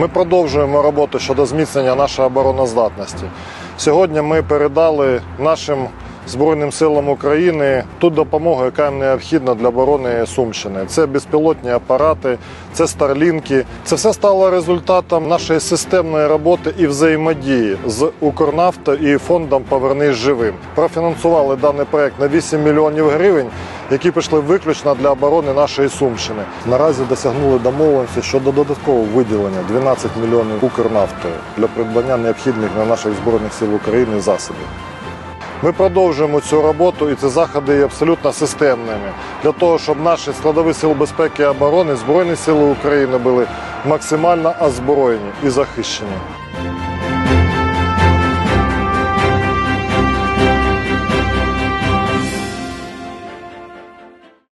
Ми продовжуємо роботу щодо зміцнення нашої обороноздатності. Сьогодні ми передали нашим Збройним силам України ту допомогу, яка їм необхідна для оборони Сумщини. Це безпілотні апарати, це старлінки. Це все стало результатом нашої системної роботи і взаємодії з Укрнафто і фондом Повернись живим. Профінансували даний проект на 8 мільйонів гривень, які пішли виключно для оборони нашої Сумщини. Наразі досягнули домовленості щодо додаткового виділення 12 мільйонів Укрнафтою для придбання необхідних для наших збройних сил України засобів. Ми продовжуємо цю роботу, і ці заходи є абсолютно системними для того, щоб наші складові сил безпеки і оборони Збройні сили України були максимально озброєні і захищені.